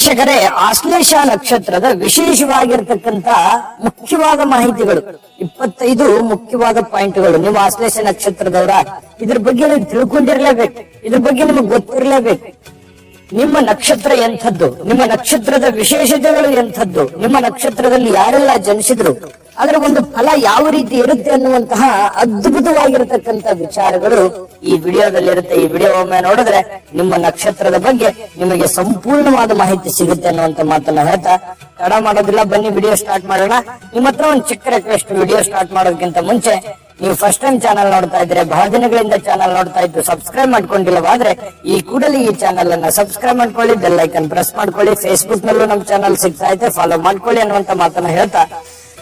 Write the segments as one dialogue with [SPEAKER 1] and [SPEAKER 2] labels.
[SPEAKER 1] ವೀಕ್ಷಕರೇ, ಆಶ್ಲೇಷ ನಕ್ಷತ್ರದ ವಿಶೇಷವಾಗಿರ್ತಕ್ಕಂತ ಮುಖ್ಯವಾದ ಮಾಹಿತಿಗಳು, ಇಪ್ಪತ್ತೈದು ಮುಖ್ಯವಾದ ಪಾಯಿಂಟ್ಗಳು. ನೀವು ಆಶ್ಲೇಷ ನಕ್ಷತ್ರದವರ, ಇದ್ರ ಬಗ್ಗೆ ನೀವು ತಿಳ್ಕೊಂಡಿರ್ಲೇಬೇಕು. ಇದ್ರ ಬಗ್ಗೆ ನಿಮಗೆ ಗೊತ್ತಿರ್ಲೇಬೇಕು. ನಿಮ್ಮ ನಕ್ಷತ್ರ ಎಂಥದ್ದು? ನಿಮ್ಮ ನಕ್ಷತ್ರದ ವಿಶೇಷತೆಗಳು ಎಂಥದ್ದು? ನಿಮ್ಮ ನಕ್ಷತ್ರದಲ್ಲಿ ಯಾರೆಲ್ಲ ಜನಿಸಿದ್ರು? ಅದರ ಒಂದು ಫಲ ಯಾವ ರೀತಿ ಇರುತ್ತೆ ಅನ್ನುವಂತಹ ಅದ್ಭುತವಾಗಿರತಕ್ಕಂತ ವಿಚಾರಗಳು ಈ ವಿಡಿಯೋದಲ್ಲಿ ಇರುತ್ತೆ ಈ ವಿಡಿಯೋ ಒಮ್ಮೆ ನೋಡಿದ್ರೆ ನಿಮ್ಮ ನಕ್ಷತ್ರದ ಬಗ್ಗೆ ನಿಮಗೆ ಸಂಪೂರ್ಣವಾದ ಮಾಹಿತಿ ಸಿಗುತ್ತೆ ಅನ್ನುವಂತ ಮಾತನ್ನ ಹೇಳ್ತಾ, ತಡ ಮಾಡೋದಿಲ್ಲ. ಬನ್ನಿ, ವಿಡಿಯೋ ಸ್ಟಾರ್ಟ್ ಮಾಡೋಣ. ನಿಮ್ಮ ಹತ್ರ ಒಂದು ಚಿಕ್ಕ ರಿಕ್ವೆಸ್ಟ್ ವಿಡಿಯೋ ಸ್ಟಾರ್ಟ್ ಮಾಡೋದಕ್ಕಿಂತ ಮುಂಚೆ ನೀವು ಫಸ್ಟ್ ಟೈಮ್ ಚಾನಲ್ ನೋಡ್ತಾ ಇದ್ರೆ, ಬಹಳ ದಿನಗಳಿಂದ ಚಾನಲ್ ನೋಡ್ತಾ ಇದ್ದು ಸಬ್ಸ್ಕ್ರೈಬ್ ಮಾಡ್ಕೊಂಡಿಲ್ಲವಾದ್ರೆ, ಈ ಕೂಡಲೇ ಈ ಚಾನಲ್ ಅನ್ನ ಸಬ್ಸ್ಕ್ರೈಬ್ ಮಾಡ್ಕೊಳ್ಳಿ ಬೆಲ್ ಐಕನ್ ಪ್ರೆಸ್ ಮಾಡ್ಕೊಳ್ಳಿ ಫೇಸ್ಬುಕ್ ನಲ್ಲೂ ನಮ್ ಚಾನಲ್ ಸಿಗ್ತಾ ಇದೆ ಫಾಲೋ ಮಾಡ್ಕೊಳ್ಳಿ ಅನ್ನುವಂತ ಮಾತನ್ನ ಹೇಳ್ತಾ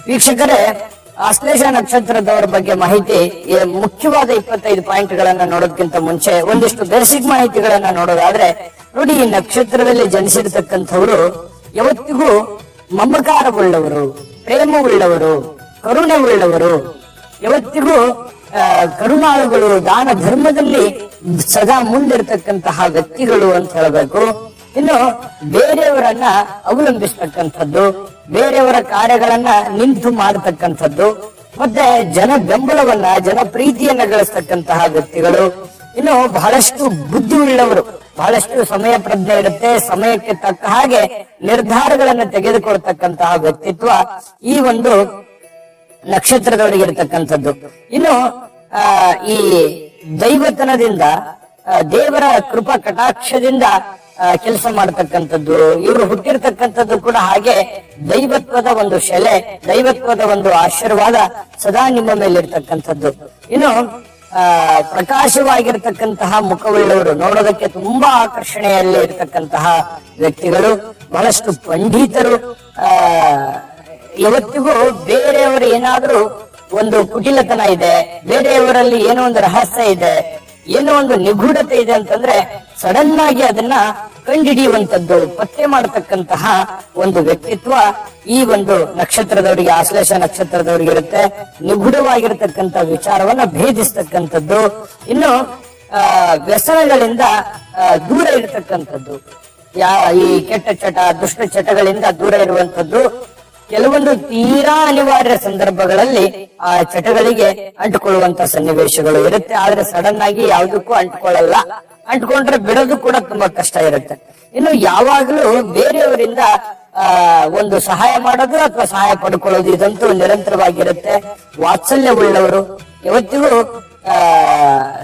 [SPEAKER 1] ವೀಕ್ಷಕರೇ, ಆಶ್ಲೇಷ ನಕ್ಷತ್ರದವರ ಬಗ್ಗೆ ಮಾಹಿತಿ ಮುಖ್ಯವಾದ ಇಪ್ಪತ್ತೈದು ಪಾಯಿಂಟ್ ಗಳನ್ನ ನೋಡೋದಕ್ಕಿಂತ ಮುಂಚೆ ಒಂದಿಷ್ಟು ಬೇಸಿಕ್ ಮಾಹಿತಿಗಳನ್ನ ನೋಡೋದಾದ್ರೆ, ನೋಡಿ ಈ ನಕ್ಷತ್ರದಲ್ಲಿ ಜನಿಸಿರ್ತಕ್ಕಂಥವ್ರು ಯಾವತ್ತಿಗೂ ಮಮಕಾರವುಳ್ಳವರು, ಪ್ರೇಮವುಳ್ಳವರು ಕರುಣೆ ಉಳ್ಳವರು ಯಾವತ್ತಿಗೂ ಕರುಣಾಳುಗಳು ದಾನ ಧರ್ಮದಲ್ಲಿ ಸದಾ ಮುಂದಿರ್ತಕ್ಕಂತಹ ವ್ಯಕ್ತಿಗಳು ಅಂತ ಹೇಳಬೇಕು. ಇನ್ನು ಬೇರೆಯವರನ್ನ ಅವಲಂಬಿಸ್ತಕ್ಕಂಥದ್ದು, ಬೇರೆಯವರ ಕಾರ್ಯಗಳನ್ನ ನಿಂತು ಮಾಡತಕ್ಕಂಥದ್ದು, ಮತ್ತೆ ಜನ ಬೆಂಬಲವನ್ನ, ಜನ ಪ್ರೀತಿಯನ್ನ ಗಳಿಸ್ತಕ್ಕಂತಹ ವ್ಯಕ್ತಿಗಳು. ಇನ್ನು ಬಹಳಷ್ಟು ಬುದ್ಧಿ ಉಳ್ಳವರು ಬಹಳಷ್ಟು ಸಮಯ ಪ್ರಜ್ಞೆ ಇರುತ್ತೆ ಸಮಯಕ್ಕೆ ತಕ್ಕ ಹಾಗೆ ನಿರ್ಧಾರಗಳನ್ನು ತೆಗೆದುಕೊಳ್ತಕ್ಕಂತಹ ವ್ಯಕ್ತಿತ್ವ ಈ ಒಂದು ನಕ್ಷತ್ರದವರಿಗೆ ಇರತಕ್ಕಂಥದ್ದು ಇನ್ನು ಈ ದೈವತನದಿಂದ ದೇವರ ಕೃಪಾ ಕಟಾಕ್ಷದಿಂದ ಕೆಲಸ ಮಾಡತಕ್ಕಂಥದ್ದು, ಇವರು ಹುಟ್ಟಿರ್ತಕ್ಕಂಥದ್ದು ಕೂಡ ಹಾಗೆ ದೈವತ್ವದ ಒಂದು ಶೆಲೆ, ದೈವತ್ವದ ಒಂದು ಆಶೀರ್ವಾದ ಸದಾ ನಿಮ್ಮ ಮೇಲೆ ಇರ್ತಕ್ಕಂಥದ್ದು ಇನ್ನು, ಆ, ಪ್ರಕಾಶವಾಗಿರ್ತಕ್ಕಂತಹ ಮುಖವುಳ್ಳವರು ನೋಡೋದಕ್ಕೆ ತುಂಬಾ ಆಕರ್ಷಣೆಯಲ್ಲಿ ಇರತಕ್ಕಂತಹ ವ್ಯಕ್ತಿಗಳು, ಬಹಳಷ್ಟು ಪಂಡಿತರು, ಆ ಯಾವತ್ತಿಗೂ ಬೇರೆಯವರು ಏನಾದ್ರೂ ಒಂದು ಕುಟಿಲತನ ಇದೆ, ಬೇರೆಯವರಲ್ಲಿ ಏನೋ ಒಂದು ರಹಸ್ಯ ಇದೆ, ಏನೋ ಒಂದು ನಿಗೂಢತೆ ಇದೆ ಅಂತಂದ್ರೆ ಸಡನ್ ಆಗಿ ಅದನ್ನ ಕಂಡಿಡಿಯುವಂತದ್ದು ಪತ್ತೆ ಮಾಡತಕ್ಕಂತಹ ಒಂದು ವ್ಯಕ್ತಿತ್ವ ಈ ಒಂದು ನಕ್ಷತ್ರದವರಿಗೆ, ಆಶ್ಲೇಷ ನಕ್ಷತ್ರದವರಿಗೆ ಇರುತ್ತೆ. ನಿಗೂಢವಾಗಿರತಕ್ಕಂತ ವಿಚಾರವನ್ನ ಭೇದಿಸ್ತಕ್ಕಂಥದ್ದು. ಇನ್ನು, ಆ, ವ್ಯಸನಗಳಿಂದ ದೂರ ಇರತಕ್ಕಂಥದ್ದು. ಯಾ, ಈ ಕೆಟ್ಟ ಚಟ, ದುಷ್ಟ ಚಟಗಳಿಂದ ದೂರ ಇರುವಂತದ್ದು ಕೆಲವೊಂದು ತೀರಾ ಅನಿವಾರ್ಯ ಸಂದರ್ಭಗಳಲ್ಲಿ ಆ ಚಟಗಳಿಗೆ ಅಂಟಿಕೊಳ್ಳುವಂತ ಸನ್ನಿವೇಶಗಳು ಇರುತ್ತೆ. ಆದ್ರೆ ಸಡನ್ ಆಗಿ ಯಾವುದಕ್ಕೂ ಅಂಟ್ಕೊಳ್ಳಲ್ಲ. ಅಂಟ್ಕೊಂಡ್ರೆ ಬಿಡೋದು ಕೂಡ ತುಂಬಾ ಕಷ್ಟ ಇರುತ್ತೆ. ಇನ್ನು ಯಾವಾಗ್ಲೂ ಬೇರೆಯವರಿಂದ ಒಂದು ಸಹಾಯ ಮಾಡೋದು ಅಥವಾ ಸಹಾಯ ಪಡ್ಕೊಳ್ಳೋದು ಇದಂತೂ ನಿರಂತರವಾಗಿರುತ್ತೆ. ವಾತ್ಸಲ್ಯವುಳ್ಳವರು ಉಳ್ಳವರು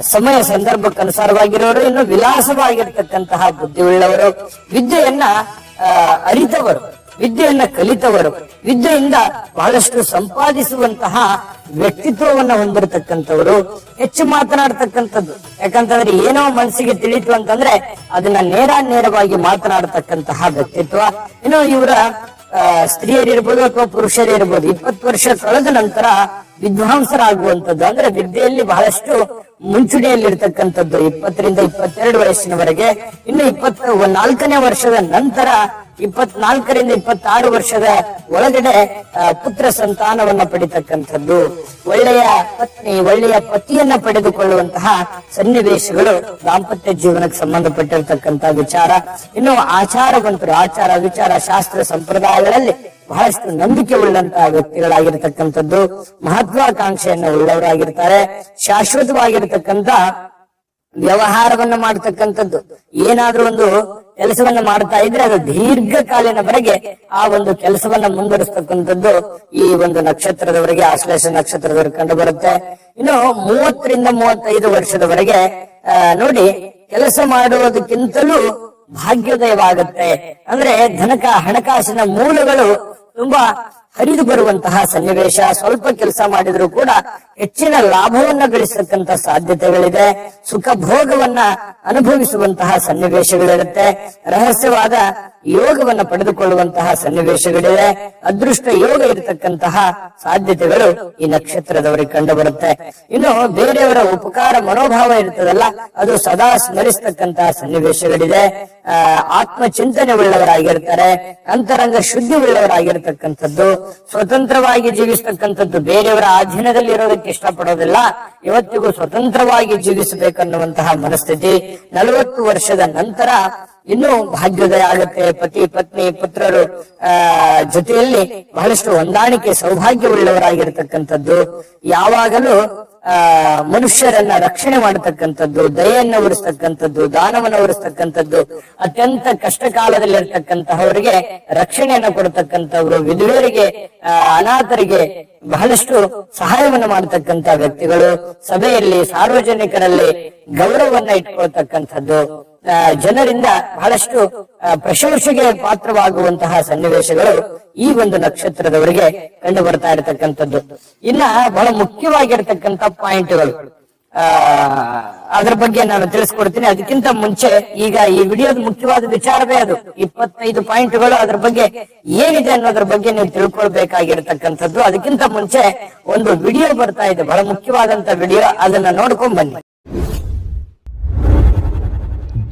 [SPEAKER 1] ಸಮಯ ಸಂದರ್ಭಕ್ಕೆ ಅನುಸಾರವಾಗಿರೋರು ಇನ್ನು ವಿಲಾಸವಾಗಿರ್ತಕ್ಕಂತಹ ಬುದ್ಧಿ ಉಳ್ಳವರು ವಿದ್ಯೆಯನ್ನ ಅರಿತವರು. ವಿದ್ಯೆಯನ್ನ ಕಲಿತವರು, ವಿದ್ಯೆಯಿಂದ ಬಹಳಷ್ಟು ಸಂಪಾದಿಸುವಂತಹ ವ್ಯಕ್ತಿತ್ವವನ್ನ ಹೊಂದಿರತಕ್ಕಂಥವರು, ಹೆಚ್ಚು ಮಾತನಾಡ್ತಕ್ಕಂಥದ್ದು. ಯಾಕಂತಂದ್ರೆ ಏನೋ ಮನಸ್ಸಿಗೆ ತಿಳಿತು ಅಂತಂದ್ರೆ ಅದನ್ನ ನೇರ ನೇರವಾಗಿ ಮಾತನಾಡತಕ್ಕಂತಹ ವ್ಯಕ್ತಿತ್ವ. ಇನ್ನು ಇವರ ಸ್ತ್ರೀಯರಿರ್ಬೋದು ಅಥವಾ ಪುರುಷರಿರ್ಬೋದು, ಇಪ್ಪತ್ತು ವರ್ಷ ಕಳೆದ ನಂತರ ವಿದ್ವಾಂಸರಾಗುವಂತದ್ದು ಅಂದ್ರೆ ವಿದ್ಯೆಯಲ್ಲಿ ಬಹಳಷ್ಟು ಮುಂಚೂಣಿಯಲ್ಲಿರ್ತಕ್ಕಂಥದ್ದು. ಇಪ್ಪತ್ತರಿಂದ ಇಪ್ಪತ್ತೆರಡು ವಯಸ್ಸಿನವರೆಗೆ. ಇನ್ನು ಇಪ್ಪತ್ತ ನಾಲ್ಕನೇ ವರ್ಷದ ನಂತರ ಇಪ್ಪತ್ನಾಲ್ಕರಿಂದ ಇಪ್ಪತ್ತಾರು ವರ್ಷದ ಒಳಗಡೆ ಪುತ್ರ ಸಂತಾನವನ್ನ ಪಡಿತಕ್ಕಂಥದ್ದು. ಒಳ್ಳೆಯ ಪತ್ನಿ, ಒಳ್ಳೆಯ ಪತಿಯನ್ನ ಪಡೆದುಕೊಳ್ಳುವಂತಹ ಸನ್ನಿವೇಶಗಳು ದಾಂಪತ್ಯ ಜೀವನಕ್ಕೆ ಸಂಬಂಧಪಟ್ಟಿರ್ತಕ್ಕಂತಹ ವಿಚಾರ. ಇನ್ನು ಆಚಾರವಂತರು, ಆಚಾರ, ವಿಚಾರ, ಶಾಸ್ತ್ರ ಸಂಪ್ರದಾಯಗಳಲ್ಲಿ ಬಹಳಷ್ಟು ನಂಬಿಕೆ ಉಳ್ಳಂತಹ ವ್ಯಕ್ತಿಗಳಾಗಿರ್ತಕ್ಕಂಥದ್ದು. ಮಹತ್ವಾಕಾಂಕ್ಷೆಯನ್ನು ಉಳ್ಳವರಾಗಿರ್ತಾರೆ. ಶಾಶ್ವತವಾಗಿರ್ತಕ್ಕಂಥ ವ್ಯವಹಾರವನ್ನ ಮಾಡತಕ್ಕಂಥದ್ದು. ಏನಾದ್ರೂ ಒಂದು ಕೆಲಸವನ್ನ ಮಾಡ್ತಾ ಇದ್ರೆ ಅದು ದೀರ್ಘಕಾಲೀನವರೆಗೆ ಆ ಒಂದು ಕೆಲಸವನ್ನ ಮುಂದುವರಿಸ್ತಕ್ಕಂಥದ್ದು ಈ ಒಂದು ನಕ್ಷತ್ರದವರೆಗೆ, ಆಶ್ಲೇಷ ನಕ್ಷತ್ರದವರೆಗೆ ಕಂಡು ಬರುತ್ತೆ ಇನ್ನು ಮೂವತ್ತರಿಂದ ಮೂವತ್ತೈದು ವರ್ಷದವರೆಗೆ ನೋಡಿ, ಕೆಲಸ ಮಾಡುವುದಕ್ಕಿಂತಲೂ ಭಾಗ್ಯೋದಯವಾಗುತ್ತೆ. ಅಂದ್ರೆ ಧನಕ, ಹಣಕಾಸಿನ ಮೂಲಗಳು ತುಂಬಾ ಹರಿದು ಬರುವಂತಹ ಸನ್ನಿವೇಶ, ಸ್ವಲ್ಪ ಕೆಲಸ ಮಾಡಿದ್ರು ಕೂಡ ಹೆಚ್ಚಿನ ಲಾಭವನ್ನ ಗಳಿಸತಕ್ಕಂತ ಸಾಧ್ಯತೆಗಳಿದೆ. ಸುಖ ಭೋಗವನ್ನ ಅನುಭವಿಸುವಂತಹ ಸನ್ನಿವೇಶಗಳಿರುತ್ತೆ. ರಹಸ್ಯವಾದ ಯೋಗವನ್ನ ಪಡೆದುಕೊಳ್ಳುವಂತಹ ಸನ್ನಿವೇಶಗಳಿವೆ ಅದೃಷ್ಟ ಯೋಗ ಇರತಕ್ಕಂತಹ ಸಾಧ್ಯತೆಗಳು ಈ ನಕ್ಷತ್ರದವರಿಗೆ ಕಂಡು ಬರುತ್ತೆ ಇನ್ನು ಬೇರೆಯವರ ಉಪಕಾರ ಮನೋಭಾವ ಇರ್ತದಲ್ಲ, ಅದು ಸದಾ ಸ್ಮರಿಸ್ತಕ್ಕಂತಹ ಸನ್ನಿವೇಶಗಳಿದೆ. ಆತ್ಮ ಚಿಂತನೆ ಉಳ್ಳವರಾಗಿರ್ತಾರೆ, ಅಂತರಂಗ ಶುದ್ಧಿ ಉಳ್ಳವರಾಗಿರ್ತಕ್ಕಂಥದ್ದು, ಸ್ವತಂತ್ರವಾಗಿ ಜೀವಿಸ್ತಕ್ಕಂಥದ್ದು ಬೇರೆಯವರ ಅಧೀನದಲ್ಲಿ ಇರೋದಕ್ಕೆ ಇಷ್ಟಪಡೋದಿಲ್ಲ. ಇವತ್ತಿಗೂ ಸ್ವತಂತ್ರವಾಗಿ ಜೀವಿಸಬೇಕನ್ನುವಂತಹ ಮನಸ್ಥಿತಿ ನಲವತ್ತು ವರ್ಷದ ನಂತರ ಇನ್ನೂ ಭಾಗ್ಯೋದಯ ಆಗುತ್ತೆ. ಪತಿ ಪತ್ನಿ ಪುತ್ರರು, ಆ, ಜೊತೆಯಲ್ಲಿ ಬಹಳಷ್ಟು ಹೊಂದಾಣಿಕೆ, ಸೌಭಾಗ್ಯವುಳ್ಳವರಾಗಿರ್ತಕ್ಕಂಥದ್ದು, ಯಾವಾಗಲೂ, ಆ, ಮನುಷ್ಯರನ್ನ ರಕ್ಷಣೆ ಮಾಡತಕ್ಕಂಥದ್ದು, ದಯೆಯನ್ನು ಉರಿಸ್ತಕ್ಕಂಥದ್ದು, ದಾನವನ್ನು ಉರಿಸ್ತಕ್ಕಂಥದ್ದು, ಅತ್ಯಂತ ಕಷ್ಟ ಕಾಲದಲ್ಲಿರ್ತಕ್ಕಂತಹವರಿಗೆ ರಕ್ಷಣೆಯನ್ನು ಕೊಡತಕ್ಕಂಥವ್ರು, ವಿಧುವರಿಗೆ ಅನಾಥರಿಗೆ ಬಹಳಷ್ಟು ಸಹಾಯವನ್ನು ಮಾಡತಕ್ಕಂತ ವ್ಯಕ್ತಿಗಳು. ಸಭೆಯಲ್ಲಿ, ಸಾರ್ವಜನಿಕರಲ್ಲಿ ಗೌರವವನ್ನ ಇಟ್ಕೊಳ್ತಕ್ಕಂಥದ್ದು. ಜನರಿಂದ ಬಹಳಷ್ಟು ಪ್ರಶಂಸೆಗೆ ಪಾತ್ರವಾಗುವಂತಹ ಸನ್ನಿವೇಶಗಳು ಈ ಒಂದು ನಕ್ಷತ್ರದವರಿಗೆ ಕಂಡು ಬರ್ತಾ ಇರತಕ್ಕಂಥದ್ದು. ಇನ್ನ ಬಹಳ ಮುಖ್ಯವಾಗಿರ್ತಕ್ಕಂಥ ಪಾಯಿಂಟ್ಗಳು. ಆ, ಅದ್ರ ಬಗ್ಗೆ ನಾನು ತಿಳಿಸ್ಕೊಡ್ತೀನಿ. ಅದಕ್ಕಿಂತ ಮುಂಚೆ ಈಗ ಈ ವಿಡಿಯೋದ ಮುಖ್ಯವಾದ ವಿಚಾರವೇ ಅದು. ಇಪ್ಪತ್ತೈದು ಪಾಯಿಂಟ್ಗಳು ಅದ್ರ ಬಗ್ಗೆ ಏನಿದೆ ಅನ್ನೋದ್ರ ಬಗ್ಗೆ ನೀವು ತಿಳ್ಕೊಳ್ಬೇಕಾಗಿರ್ತಕ್ಕಂಥದ್ದು. ಅದಕ್ಕಿಂತ ಮುಂಚೆ ಒಂದು ವಿಡಿಯೋ ಬರ್ತಾ ಇದೆ. ಬಹಳ ಮುಖ್ಯವಾದಂತ ವಿಡಿಯೋ. ಅದನ್ನ ನೋಡ್ಕೊಂಡ್ ಬನ್ನಿ.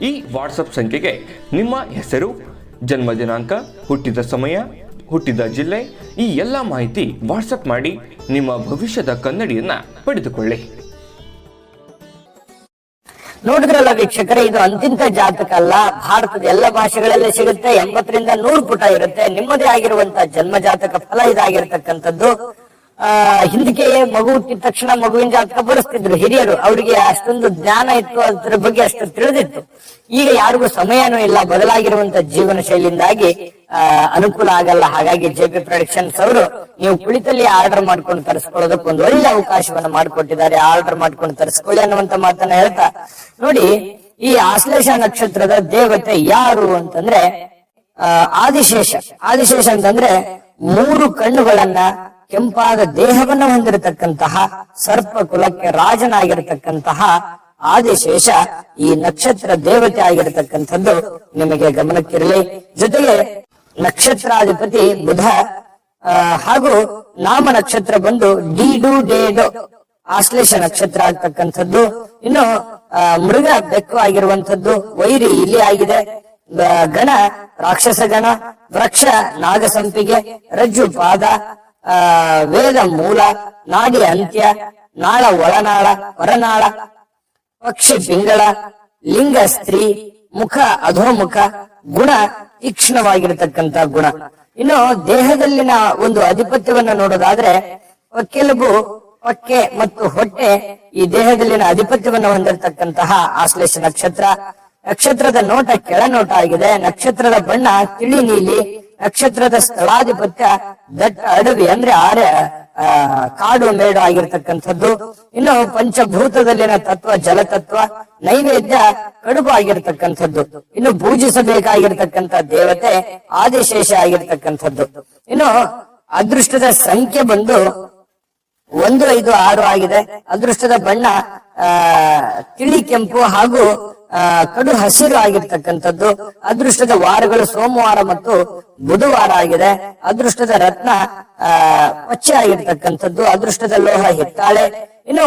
[SPEAKER 2] ಈ ವಾಟ್ಸಪ್ ಸಂಖ್ಯೆಗೆ ನಿಮ್ಮ ಹೆಸರು, ಜನ್ಮ ದಿನಾಂಕ, ಹುಟ್ಟಿದ ಸಮಯ, ಹುಟ್ಟಿದ ಜಿಲ್ಲೆ, ಈ ಎಲ್ಲ ಮಾಹಿತಿ ವಾಟ್ಸಪ್ ಮಾಡಿ ನಿಮ್ಮ ಭವಿಷ್ಯದ ಕನ್ನಡಿಯನ್ನ ಪಡೆದುಕೊಳ್ಳಿ.
[SPEAKER 1] ನೋಡಿದ್ರಲ್ಲ ವೀಕ್ಷಕರೇ, ಇದು ಅಂತಿಂತ ಜಾತಕ ಅಲ್ಲ. ಭಾರತದ ಎಲ್ಲ ಭಾಷೆಗಳಲ್ಲಿ ಸಿಗುತ್ತೆ ಎಂಬತ್ತರಿಂದ ನೂರು ಪುಟ ಇರುತ್ತೆ. ನಿಮ್ಮದೇ ಆಗಿರುವಂತ ಜನ್ಮ ಜಾತಕ ಫಲ ಇದಾಗಿರ್ತಕ್ಕಂಥದ್ದು. ಆ, ಹಿಂದಕ್ಕೆ ಮಗು ಹುಟ್ಟಿದ ತಕ್ಷಣ ಮಗುವಿನ ಜಾತಕ ಬರೆಸ್ತಿದ್ರು ಹಿರಿಯರು. ಅವರಿಗೆ ಅಷ್ಟೊಂದು ಜ್ಞಾನ ಇತ್ತು, ಅದ್ರ ಬಗ್ಗೆ ಅಷ್ಟು ತಿಳಿದಿತ್ತು. ಈಗ ಯಾರಿಗೂ ಸಮಯನೂ ಇಲ್ಲ, ಬದಲಾಗಿರುವಂತ ಜೀವನ ಶೈಲಿಯಿಂದಾಗಿ ಅನುಕೂಲ ಆಗಲ್ಲ. ಹಾಗಾಗಿ ಜೆ ಪಿ ಪ್ರೊಡಕ್ಷನ್ಸ್ ಅವರು, ನೀವು ಕುಳಿತಲ್ಲಿ ಆರ್ಡರ್ ಮಾಡ್ಕೊಂಡು ತರಿಸ್ಕೊಳ್ಳೋದಕ್ಕೆ ಒಂದು ಒಳ್ಳೆ ಅವಕಾಶವನ್ನ ಮಾಡಿಕೊಟ್ಟಿದ್ದಾರೆ. ಆರ್ಡರ್ ಮಾಡ್ಕೊಂಡು ತರಿಸ್ಕೊಳ್ಳಿ ಅನ್ನುವಂತ ಮಾತನ್ನ ಹೇಳ್ತಾ, ನೋಡಿ, ಈ ಆಶ್ಲೇಷ ನಕ್ಷತ್ರದ ದೇವತೆ ಯಾರು ಅಂತಂದ್ರೆ ಆದಿಶೇಷ. ಆದಿಶೇಷ ಅಂತಂದ್ರೆ ಮೂರು ಕಣ್ಣುಗಳನ್ನ ಕೆಂಪಾದ ದೇಹವನ್ನು ಹೊಂದಿರತಕ್ಕಂತಹ ಸರ್ಪ ಕುಲಕ್ಕೆ ರಾಜನಾಗಿರತಕ್ಕಂತಹ ಆದಿಶೇಷ ಈ ನಕ್ಷತ್ರ ದೇವತೆ ಆಗಿರತಕ್ಕಂಥದ್ದು ನಿಮಗೆ ಗಮನಕ್ಕಿರಲಿ. ಜೊತೆಗೆ ನಕ್ಷತ್ರಾಧಿಪತಿ ಬುಧ ಹಾಗೂ ನಾಮ ನಕ್ಷತ್ರ ಬಂದು ಡಿಡು ಡೇಡು ಆಶ್ಲೇಷ ನಕ್ಷತ್ರ ಆಗ್ತಕ್ಕಂಥದ್ದು. ಇನ್ನು ಮೃಗ ಬೆಕ್ಕು ಆಗಿರುವಂತದ್ದು ವೈರಿ ಇಲ್ಲಿ ಆಗಿದೆ. ಗಣ ರಾಕ್ಷಸ ಗಣ ವೃಕ್ಷ, ನಾಗಸಂಪಿಗೆ ರಜ್ಜು ಪಾದ ವೇದ ಮೂಲ, ನಾಡಿ ಅಂತ್ಯ, ನಾಳ ಒಳನಾಳ, ಹೊರನಾಳ, ಪಕ್ಷಿ ಪಿಂಗಳ, ಲಿಂಗ ಸ್ತ್ರೀ, ಮುಖ ಅಧೋಮುಖ, ಗುಣ ತೀಕ್ಷ್ಣವಾಗಿರತಕ್ಕಂತ ಗುಣ. ಇನ್ನು ದೇಹದಲ್ಲಿನ ಒಂದು ಅಧಿಪತ್ಯವನ್ನ ನೋಡೋದಾದ್ರೆ ಕೆಲವು ಪಕ್ಕೆ ಮತ್ತು ಹೊಟ್ಟೆ ಈ ದೇಹದಲ್ಲಿನ ಅಧಿಪತ್ಯವನ್ನು ಹೊಂದಿರತಕ್ಕಂತಹ ಆಶ್ಲೇಷ ನಕ್ಷತ್ರ. ನಕ್ಷತ್ರದ ನೋಟ ಕೆಳನೋಟ ಆಗಿದೆ. ನಕ್ಷತ್ರದ ಬಣ್ಣ ತಿಳಿ ನೀಲಿ ನಕ್ಷತ್ರದ ಸ್ಥಳಾಧಿಪತ್ಯ ದಟ್ಟ ಅಡವಿ ಅಂದ್ರೆ ಆರೆ ಕಾಡು ಮೇಡ ಆಗಿರ್ತಕ್ಕಂಥದ್ದು. ಇನ್ನು ಪಂಚಭೂತದಲ್ಲಿನ ತತ್ವ, ಜಲತತ್ವ, ನೈವೇದ್ಯ ಕಡುಬು ಆಗಿರ್ತಕ್ಕಂಥದ್ದು. ಇನ್ನು ಪೂಜಿಸಬೇಕಾಗಿರ್ತಕ್ಕಂಥ ದೇವತೆ ಆದಿಶೇಷ ಆಗಿರ್ತಕ್ಕಂಥದ್ದು. ಇನ್ನು ಅದೃಷ್ಟದ ಸಂಖ್ಯೆ ಬಂದು ಒಂದು, ಐದು, ಆರು ಆಗಿದೆ. ಅದೃಷ್ಟದ ಬಣ್ಣ, ಆ, ತಿಳಿ ಕೆಂಪು ಹಾಗೂ ಕಡು ಹಸಿರು ಆಗಿರ್ತಕ್ಕಂಥದ್ದು. ಅದೃಷ್ಟದ ವಾರಗಳು ಸೋಮವಾರ ಮತ್ತು ಬುಧವಾರ ಆಗಿದೆ. ಅದೃಷ್ಟದ ರತ್ನ, ಆ ಆಗಿರ್ತಕ್ಕಂಥದ್ದು ಅದೃಷ್ಟದ ಲೋಹ ಹಿತ್ತಾಳೆ. ಇನ್ನು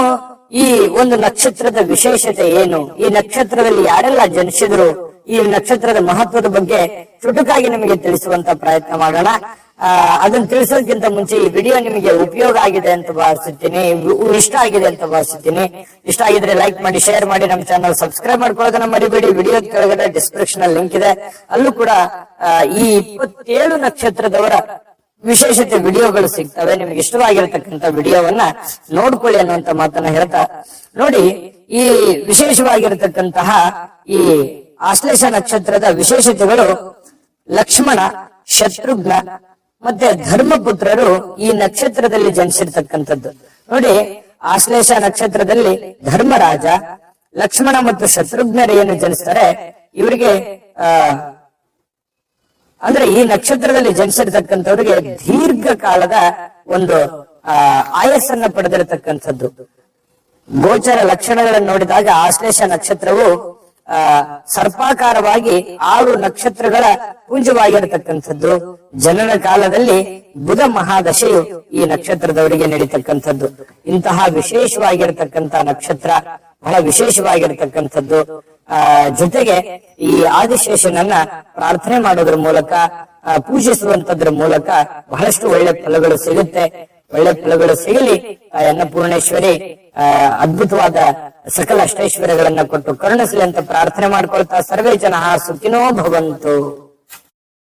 [SPEAKER 1] ಈ ಒಂದು ನಕ್ಷತ್ರದ ವಿಶೇಷತೆ ಏನು? ಈ ನಕ್ಷತ್ರದಲ್ಲಿ ಯಾರೆಲ್ಲ ಜನಿಸಿದ್ರು? ಈ ನಕ್ಷತ್ರದ ಮಹತ್ವದ ಬಗ್ಗೆ ಚುಟುಕಾಗಿ ನಿಮಗೆ ತಿಳಿಸುವಂತ ಪ್ರಯತ್ನ ಮಾಡೋಣ. ಅದನ್ನು ತಿಳಿಸೋದಕ್ಕಿಂತ ಮುಂಚೆ ಈ ವಿಡಿಯೋ ನಿಮಗೆ ಉಪಯೋಗ ಆಗಿದೆ ಅಂತ ಭಾವಿಸುತ್ತೀನಿ. ಇಷ್ಟ ಆಗಿದೆ ಅಂತ ಭಾವಿಸುತ್ತೀನಿ. ಇಷ್ಟ ಆಗಿದ್ರೆ ಲೈಕ್ ಮಾಡಿ, ಶೇರ್ ಮಾಡಿ, ನಮ್ಮ ಚಾನಲ್ ಸಬ್ಸ್ಕ್ರೈಬ್ ಮಾಡ್ಕೊಳ್ಳೋದನ್ನ ಮರಿಬೇಡಿ. ವಿಡಿಯೋ ಕೆಳಗಡೆ ಡಿಸ್ಕ್ರಿಪ್ಷನ್ ಲಿಂಕ್ ಇದೆ. ಅಲ್ಲೂ ಕೂಡ ಈ ಇಪ್ಪತ್ತೇಳು ನಕ್ಷತ್ರದವರ ವಿಶೇಷತೆ ವಿಡಿಯೋಗಳು ಸಿಗ್ತವೆ. ನಿಮ್ಗೆ ಇಷ್ಟವಾಗಿರತಕ್ಕಂತ ವಿಡಿಯೋವನ್ನ ನೋಡ್ಕೊಳ್ಳಿ ಅನ್ನುವಂತ ಮಾತನ್ನ ಹೇಳ್ತಾ, ನೋಡಿ, ಈ ವಿಶೇಷವಾಗಿರತಕ್ಕಂತಹ ಈ ಆಶ್ಲೇಷ ನಕ್ಷತ್ರದ ವಿಶೇಷತೆಗಳು ಲಕ್ಷ್ಮಣ, ಶತ್ರುಘ್ನ, ಮತ್ತೆ ಧರ್ಮಪುತ್ರರು ಈ ನಕ್ಷತ್ರದಲ್ಲಿ ಜನಿಸಿರ್ತಕ್ಕಂಥದ್ದು. ನೋಡಿ, ಆಶ್ಲೇಷ ನಕ್ಷತ್ರದಲ್ಲಿ ಧರ್ಮರಾಜ, ಲಕ್ಷ್ಮಣ ಮತ್ತು ಶತ್ರುಘ್ನರು ಏನು ಜನಿಸ್ತಾರೆ? ಇವರಿಗೆ, ಆ, ಅಂದ್ರೆ ಈ ನಕ್ಷತ್ರದಲ್ಲಿ ಜನಿಸಿರ್ತಕ್ಕಂಥವ್ರಿಗೆ ದೀರ್ಘ ಕಾಲದ ಒಂದು, ಆ, ಆಯಸ್ಸನ್ನ ಪಡೆದಿರತಕ್ಕಂಥದ್ದು. ಗೋಚರ ಲಕ್ಷಣಗಳನ್ನು ನೋಡಿದಾಗ ಆಶ್ಲೇಷ ನಕ್ಷತ್ರವು ಸರ್ಪಾಕಾರವಾಗಿ ಆರು ನಕ್ಷತ್ರಗಳ ಪುಂಜವಾಗಿರತಕ್ಕಂಥದ್ದು ಜನನ ಕಾಲದಲ್ಲಿ ಬುಧ ಮಹಾದಶೆಯು ಈ ನಕ್ಷತ್ರದವರಿಗೆ ನಡೀತಕ್ಕಂಥದ್ದು. ಇಂತಹ ವಿಶೇಷವಾಗಿರತಕ್ಕಂತ ನಕ್ಷತ್ರ ಬಹಳ ವಿಶೇಷವಾಗಿರತಕ್ಕಂಥದ್ದು. ಆ, ಜೊತೆಗೆ ಈ ಆದಿಶೇಷನನ್ನ ಪ್ರಾರ್ಥನೆ ಮಾಡೋದ್ರ ಮೂಲಕ ಪೂಜಿಸುವಂತದ್ರ ಮೂಲಕ ಬಹಳಷ್ಟು ಒಳ್ಳೆ ಫಲಗಳು ಸಿಗುತ್ತೆ. ಒಳ್ಳೆ ಫಲಗಳು ಸಿಗಲಿ. ಅನ್ನಪೂರ್ಣೇಶ್ವರಿ ಅದ್ಭುತವಾದ ಸಕಲ ಅಷ್ಟೈಶ್ವರ್ಯಗಳನ್ನ ಕೊಟ್ಟು ಕರುಣಿಸಲಿ ಅಂತ ಪ್ರಾರ್ಥನೆ ಮಾಡ್ಕೊಳ್ತಾ ಸರ್ವೇ ಜನ ಸುಖಿನೋ ಭವಂತು.